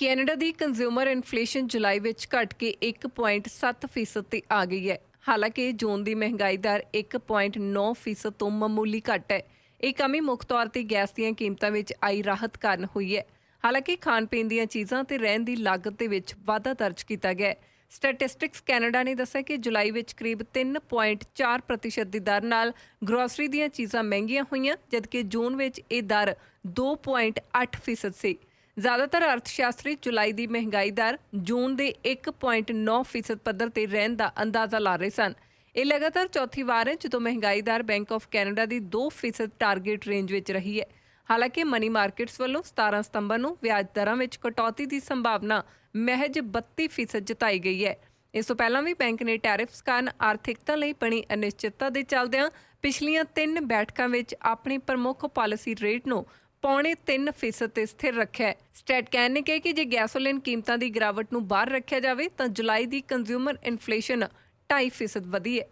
Canada ਦੀ consumer inflation ਜੁਲਾਈ ਵਿੱਚ ਘਟ ਕੇ 1.7% ਤੇ ਆ ਗਈ ਹੈ। ਹਾਲਾਂਕਿ ਜੂਨ ਦੀ ਮਹਿੰਗਾਈ ਦਰ 1.9% ਤੋਂ ਮਾਮੂਲੀ ਘੱਟ ਹੈ। ਇਹ ਕਮੀ ਮੁੱਖ ਤੌਰ ਤੇ ਗੈਸ ਦੀਆਂ ਕੀਮਤਾਂ ਵਿੱਚ ਆਈ ਰਾਹਤ ਕਾਰਨ ਹੋਈ ਹੈ। ਹਾਲਾਂਕਿ ਖਾਣ ਪੀਣ ਦੀਆਂ ਚੀਜ਼ਾਂ ਤੇ ਰਹਿਣ ਦੀ ਲਾਗਤ ਦੇ ਵਿੱਚ ਵਾਧਾ ਦਰਜ ਕੀਤਾ ਗਿਆ ਸਟੈਟਿਸਟਿਕਸ ਕੈਨੇਡਾ ਨੇ ਦੱਸਿਆ ਕਿ ਜੁਲਾਈ ਵਿੱਚ ਕਰੀਬ 3.4% ਦੀ ਦਰ ਨਾਲ ਗਰੋਸਰੀ ਦੀਆਂ ਚੀਜ਼ਾਂ ਮਹਿੰਗੀਆਂ ਹੋਈਆਂ, ਜਦਕਿ ਜੂਨ ਵਿੱਚ ਇਹ ਦਰ 2.8% ਸੀ। ਜ਼ਿਆਦਾਤਰ ਅਰਥਸ਼ਾਸਤਰੀ ਜੁਲਾਈ ਦੀ ਮਹਿੰਗਾਈ ਦਰ ਜੂਨ ਦੇ 1.9% ਪੱਧਰ ਤੇ ਰਹਿਣ ਦਾ ਅੰਦਾਜ਼ਾ ਲਾ ਰਹੇ ਸਨ। ਇਹ ਲਗਾਤਾਰ ਚੌਥੀ ਵਾਰ ਹੈ ਜਦੋਂ ਮਹਿੰਗਾਈ ਦਰ ਬੈਂਕ ਆਫ ਕੈਨੇਡਾ ਦੀ 2% ਟਾਰਗੇਟ ਰੇਂਜ ਵਿੱਚ ਰਹੀ ਹੈ। ਹਾਲਾਂਕਿ ਮਨੀ ਮਾਰਕੀਟਸ ਵੱਲੋਂ 17 ਸਤੰਬਰ ਨੂੰ ਵਿਆਜ ਦਰਾਂ ਵਿੱਚ ਕਟੌਤੀ ਦੀ ਸੰਭਾਵਨਾ ਮਹਿਜ 32% ਜਤਾਈ ਗਈ ਹੈ। ਇਸ ਤੋਂ ਪਹਿਲਾਂ ਵੀ ਬੈਂਕ ਨੇ ਟੈਰਿਫਸ ਕਾਰਨ ਆਰਥਿਕਤਾ ਲਈ ਬਣੀ ਅਨਿਸ਼ਚਿਤਤਾ ਦੇ ਚੱਲਦਿਆਂ ਪਿਛਲੀਆਂ ਤਿੰਨ ਬੈਠਕਾਂ ਵਿੱਚ ਆਪਣੀ ਪ੍ਰਮੁੱਖ ਪਾਲਿਸੀ ਰੇਟ ਨੂੰ ਪੌਣੇ 3% ਤੇ ਸਥਿਰ ਰੱਖਿਆ ਹੈ। ਸਟੈਟਕੈਨ ਨੇ ਕਿਹਾ ਕਿ ਜੇ ਗੈਸੋਲੀਨ ਕੀਮਤਾਂ ਦੀ ਗਿਰਾਵਟ ਨੂੰ ਬਾਹਰ ਰੱਖਿਆ ਜਾਵੇ, ਤਾਂ ਜੁਲਾਈ ਦੀ ਕੰਜ਼ਿਊਮਰ ਇਨਫਲੇਸ਼ਨ 2.5% ਵਧੀ ਹੈ।